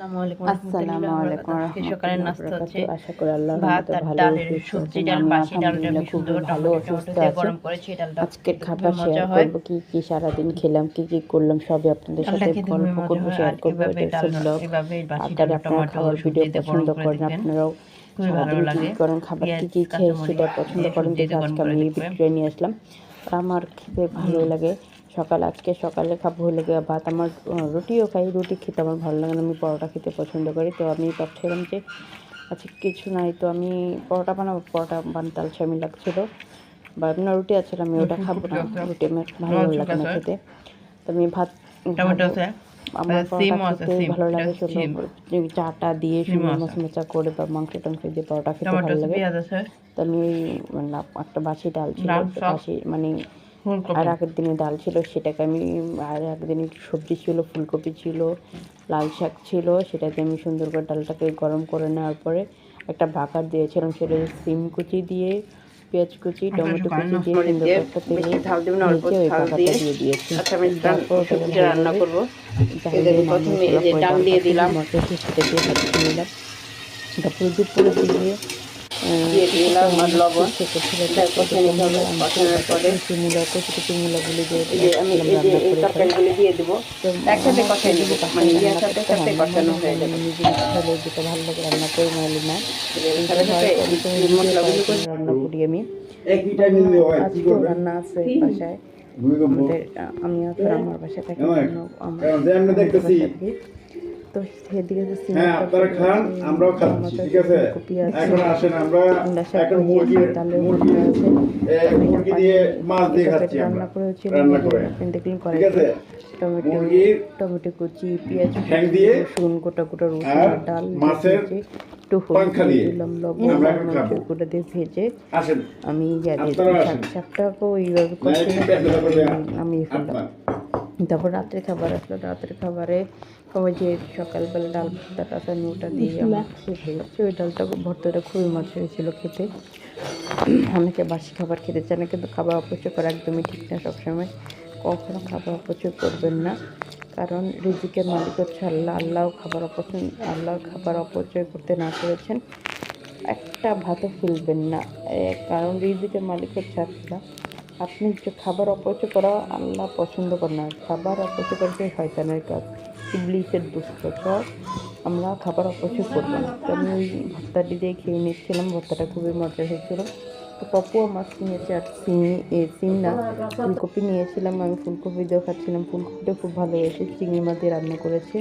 আসসালামু আলাইকুম আজকে সকালের নাস্তা হচ্ছে আশা করি আল্লাহ ভাত আর ডাল সবজি ডাল বাসি ডালটা আমি আমি সুন্দর করে ভালো অসুস্থ গরম করেছি ডালটা আজকের খাবার শেয়ার কি কি সারাদিন খেলাম কি কি করলাম সবই আপনাদের সাথে গল্প খুবই মজা করব শেয়ার আর এটা ব্লগ আপনারা আপনারা খাবার ভিডিও পছন্দ করেন আপনারাও সারাদিন কি করেন খাবার কি কি খেয়ে সেটা পছন্দ করেন দেখে আজকে আমি এই ভিডিও নিয়ে আসলাম। আমার খেতে ভালো লাগে। সকাল আজকে সকালে খাব হলে গিয়ে ভাত। আমার রুটিও খাই রুটি খেতে আমার ভালো লাগে না আমি পরোটা খেতে পছন্দ করি। তো আমি ভাবছিলাম যে আচ্ছা কিছু নাই তো আমি পরোটা বানাবো। পরোটা বানাতে আলসামি লাগছিল। বা আপনার রুটি আছে আমি ওটা খাব না। রুটি আমার ভালো লাগে না খেতে। তো আমি ভাত আমার পরোটা খেতে ভালো লাগে চাটা দিয়ে। করে বা মাংস টাংস দিয়ে পরোটা খেতে ভালো লাগে। তো আমি ওই মানে একটা বাসি ডাল ছিল। বাসি মানে আর আগের দিনে ডাল ছিল সেটাকে আমি আর একদিন সবজি ছিল ফুলকপি ছিল লাল শাক ছিল সেটাকে আমি সুন্দর করে ডালটাকে গরম করে নেওয়ার পরে একটা ভাকার দিয়েছিলাম সেটা সিম কুচি দিয়ে পেঁয়াজ কুচি টমেটো কুচি দিয়ে সুন্দর করে একটা তেলে ওই বাকারটা দিয়ে দিয়েছি। আচ্ছা আমি তারপর ওটাকে রান্না করব। প্রথমে ডাল দিয়ে দিলাম। সেটা দিয়ে নিলাম তারপরে দুপুরে দিয়ে দিয়ে দিলাম লবণ। কষে নিতে হবে কষানোর পরে মূলা কচি কচি মূলাগুলি দিয়ে আমি এই দিয়ে দেবো একসাথে কষাই দেবো মানে ইয়ার সাথে সাথে কষানো হয়ে যাবে। যেটা ভালো লাগে রান্না করে না মশলাগুলো করে রান্না করি আমি। একই টাইমে দিলে হয় কি আজকে করবে? রান্না আছে বাসায়। আমাদের আমি আমার বাসায় থাকি? অন্য আমার দেখতেছি। তো সেদিকে হ্যাঁ আপনারা খান আমরাও খাচ্ছি ঠিক আছে এখন আসেন আমরা এখন মুরগি মুরগি। মুরগি দিয়ে মাছ দিয়ে খাচ্ছি রান্না করেছি রান্না করে ঠিক আছে টমেটো টমেটো কুচি পেঁয়াজ ঠ্যাং দিয়ে রসুন গোটা গোটা রসুন ডাল মাছের একটু হলুদ দিয়ে দিলাম লবণ। গুঁড়ো ভেজে আমি দিয়ে আপনারা দিলাম। আসেন। শাক শাকটাকেও এইভাবে না করতে একটু পেট ব্যথা করবে আমি তারপর রাত্রে খাবার আসলো রাত্রে খাবারে ওই যে সকালবেলা ডাল ভর্তাটা আছে ওটা দিয়ে আমার শেষ হয়ে যাচ্ছে ওই ডালটা ভর্তাটা খুবই মজা হয়েছিল খেতে। অনেকে বাসি খাবার খেতে চায় না কিন্তু খাবার অপচয় করা একদমই ঠিক না সবসময়। কখনো খাবার অপচয় করবেন না। কারণ রিজিকের মালিক হচ্ছে আল্লাহ। আল্লাহ খাবার অপচয় আল্লাহ খাবার অপচয় করতে না করেছেন একটা ভাতও ফেলবেন না। কারণ রিজিকের মালিক হচ্ছে আল্লাহ। আপনি যে খাবার অপচয় করা আল্লাহ পছন্দ করে না। খাবার অপচয় করতে শয়তানের কাজ। ইবলিসের দুষ্টচর আমরা খাবার অপচয় করব না। তো আমি ওই ভর্তাটি দিয়ে খেয়ে নিচ্ছিলাম। ভর্তাটা খুবই মজা হয়েছিল। তো পপুয়া মাছ নিয়েছে আর এ সিম না, ফুলকপি নিয়েছিলাম। আমি ফুলকপি দিয়েও খাচ্ছিলাম। ফুলকপিটা খুব ভালো হয়েছে। চিংড়ি মাছ দিয়ে রান্না করেছে।